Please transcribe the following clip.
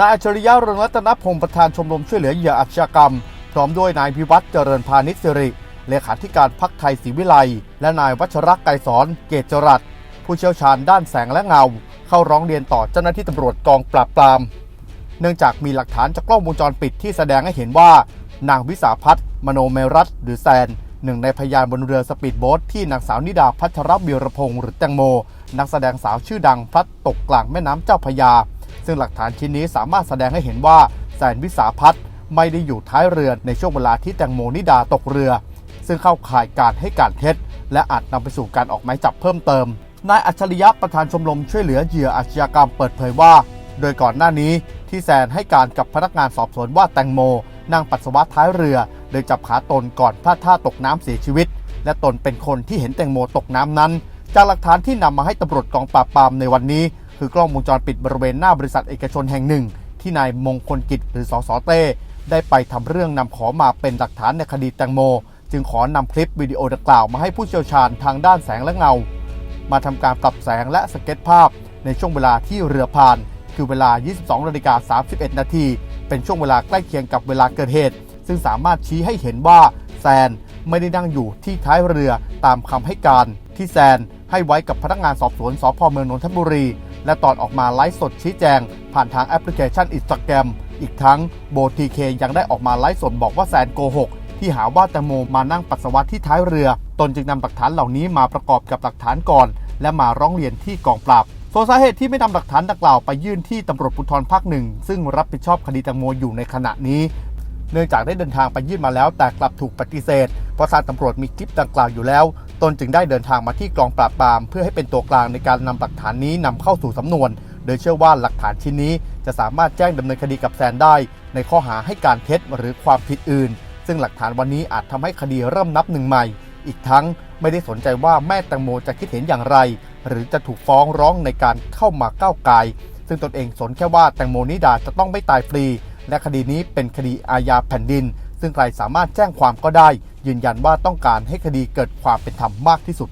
นายอัจฉริยะเรืองรัตนพงศ์ประธานชมรมช่วยเหลือเหยื่ออาชญากรรม พร้อมด้วยนายพิวัตรเจริญพาณิชสิริ เลขาธิการพักไทยศรีวิไลและนายวัชรักษ์ไกรสอนเกตจรัสผู้เชี่ยวชาญด้านแสงและเงา เข้าร้องเรียนต่อเจ้าหน้าที่ตำรวจกองปราบปราม เนื่องจากมีหลักฐานจากกล้องวงจรปิดที่แสดงให้เห็นว่า นางวิสาพัฒน์มโนเมรัตหรือแซนหนึ่งในพยานบนเรือสปีดโบ๊ทที่นางสาวนิดาพัทรวีรพงศ์หรือแตงโม นักแสดงสาวชื่อดังพลัดตกกลางแม่น้ำเจ้าพยา ซึ่งหลักฐานชิ้นนี้สามารถแสดงให้เห็นว่าแซนวิสาพัฒน์ไม่ได้อยู่ท้ายเรือในช่วงเวลาที่แตงโมนิดาตกเรือ ซึ่งเข้าข่ายการให้การเท็จ และอาจนำไปสู่การออกหมายจับเพิ่มเติมนายอัจฉริยะประธานชมรมช่วยเหลือเหยื่ออาชญากรรมเปิดเผยว่า โดยก่อนหน้านี้ที่แซนให้การกับพนักงานสอบสวนว่าแตงโมนั่งปัสสาวะท้ายเรือโดยจับขาตนก่อนพลาดท่าตกน้ำเสียชีวิต และตนเป็นคนที่เห็นแตงโมตกน้ำนั้น จากหลักฐานที่นำมาให้ตำรวจกองปราบปรามในวันนี้ คือกล้องวงจรปิดบริเวณหน้าบริษัทเอกชนแห่งหนึ่ง ที่นายมงคลกิจหรือสสเต้ได้ไปทำเรื่องนำขอมาเป็นหลักฐานในคดีแตงโม จึงขอนำคลิปวิดีโอดังกล่าวมาให้ผู้เชี่ยวชาญทางด้านแสงและเงา มาทำการปรับแสงและสเก็ตภาพ ในช่วงเวลาที่เรือพาน คือเวลา 22นาฬิกา31 นาทีเป็นช่วงเวลาใกล้เคียงกับเวลาเกิดเหตุ ซึ่งสามารถชี้ให้เห็นว่าแซนไม่ได้นั่งอยู่ที่ท้ายเรือตามคำให้การที่แซนให้ไว้กับพนักงานสอบสวนสพเมืองนนทบุรี และตอนออกมาไลฟ์สดชี้แจง ผ่านทางแอปพลิเคชันอินสตาแกรมอีกทั้งโบทีเคยังได้ออกมาไลฟ์สดบอกว่าแซนโกหกที่หาว่าแตงโมมานั่งปัสสาวะที่ท้ายเรือ ตนจึงนำหลักฐานเหล่านี้มาประกอบกับหลักฐานก่อน และมาร้องเรียนที่กองปราบส่วนสาเหตุที่ไม่นำหลักฐานดังกล่าวไปยื่นที่ตำรวจภูธรภาคหนึ่งซึ่งรับผิดชอบคดีแตงโมอยู่ในขณะนี้ เนื่องจากได้เดินทางไปยื่นมาแล้วแต่กลับถูกปฏิเสธ เพราะทางตำรวจมีคลิปดังกล่าวอยู่แล้ว ตนจึงได้เดินทางมาที่กองปราบปราม เพื่อให้เป็นตัวกลางในการนำหลักฐานนี้นำเข้าสู่สำนวน โดยเชื่อว่าหลักฐานชิ้นนี้ จะสามารถแจ้งดำเนินคดีกับแซนได้ ในข้อหาให้การเท็จหรือความผิดอื่น ซึ่งหลักฐานวันนี้อาจทำให้คดีเริ่มนับหนึ่งใหม่ อีกทั้งไม่ได้สนใจว่าแม่แตงโมจะคิดเห็นอย่างไร หรือจะถูกฟ้องร้องในการเข้ามาก้าวไกลซึ่งตนเองสนแค่ว่าแตงโมนิดาจะต้องไม่ตายฟรี และคดีนี้เป็นคดีอาญาแผ่นดิน ซึ่งใครสามารถแจ้งความก็ได้ ยืนยันว่าต้องการให้คดีเกิดความเป็นธรรมมากที่สุด